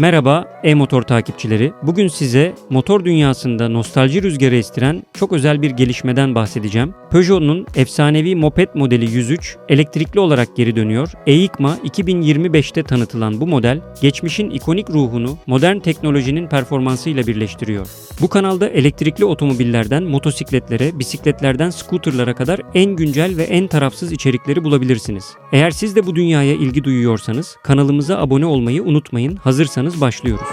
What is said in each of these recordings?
Merhaba e-motor takipçileri. Bugün size motor dünyasında nostalji rüzgarı estiren çok özel bir gelişmeden bahsedeceğim. Peugeot'un efsanevi moped modeli 103 elektrikli olarak geri dönüyor. EICMA 2025'te tanıtılan bu model geçmişin ikonik ruhunu modern teknolojinin performansıyla birleştiriyor. Bu kanalda elektrikli otomobillerden motosikletlere, bisikletlerden scooterlara kadar en güncel ve en tarafsız içerikleri bulabilirsiniz. Eğer siz de bu dünyaya ilgi duyuyorsanız kanalımıza abone olmayı unutmayın. Hazırsanız başlıyoruz.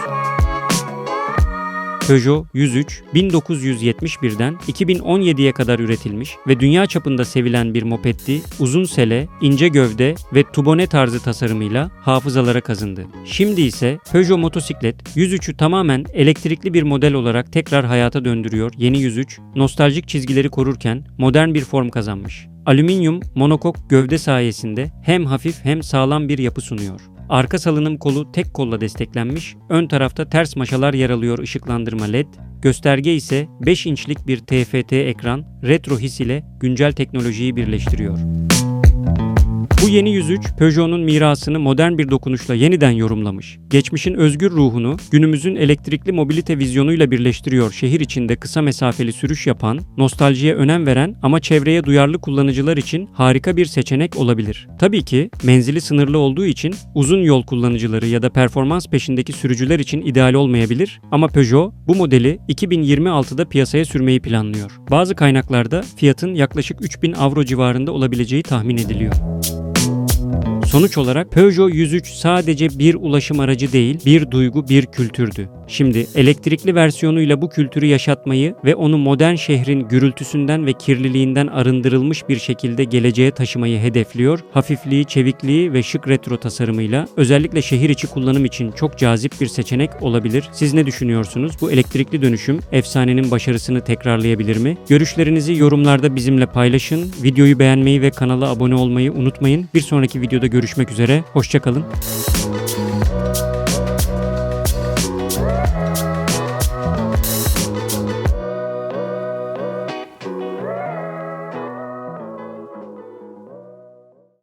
Peugeot 103 1971'den 2017'ye kadar üretilmiş ve dünya çapında sevilen bir mopetti, uzun sele, ince gövde ve tubone tarzı tasarımıyla hafızalara kazındı. Şimdi ise Peugeot motosiklet 103'ü tamamen elektrikli bir model olarak tekrar hayata döndürüyor. Yeni 103 nostaljik çizgileri korurken modern bir form kazanmış. Alüminyum monokok gövde sayesinde hem hafif hem sağlam bir yapı sunuyor. Arka salınım kolu tek kolla desteklenmiş, ön tarafta ters maşalar yer alıyor ışıklandırma led, gösterge ise 5 inçlik bir TFT ekran, retro his ile güncel teknolojiyi birleştiriyor. Bu yeni 103 Peugeot'un mirasını modern bir dokunuşla yeniden yorumlamış. Geçmişin özgür ruhunu günümüzün elektrikli mobilite vizyonuyla birleştiriyor. Şehir içinde kısa mesafeli sürüş yapan, nostaljiye önem veren ama çevreye duyarlı kullanıcılar için harika bir seçenek olabilir. Tabii ki menzili sınırlı olduğu için uzun yol kullanıcıları ya da performans peşindeki sürücüler için ideal olmayabilir ama Peugeot bu modeli 2026'da piyasaya sürmeyi planlıyor. Bazı kaynaklarda fiyatın yaklaşık 3000 avro civarında olabileceği tahmin ediliyor. Sonuç olarak Peugeot 103 sadece bir ulaşım aracı değil, bir duygu, bir kültürdü. Şimdi elektrikli versiyonuyla bu kültürü yaşatmayı ve onu modern şehrin gürültüsünden ve kirliliğinden arındırılmış bir şekilde geleceğe taşımayı hedefliyor. Hafifliği, çevikliği ve şık retro tasarımıyla özellikle şehir içi kullanım için çok cazip bir seçenek olabilir. Siz ne düşünüyorsunuz? Bu elektrikli dönüşüm efsanenin başarısını tekrarlayabilir mi? Görüşlerinizi yorumlarda bizimle paylaşın. Videoyu beğenmeyi ve kanala abone olmayı unutmayın. Bir sonraki videoda görüşmek üzere. Hoşçakalın.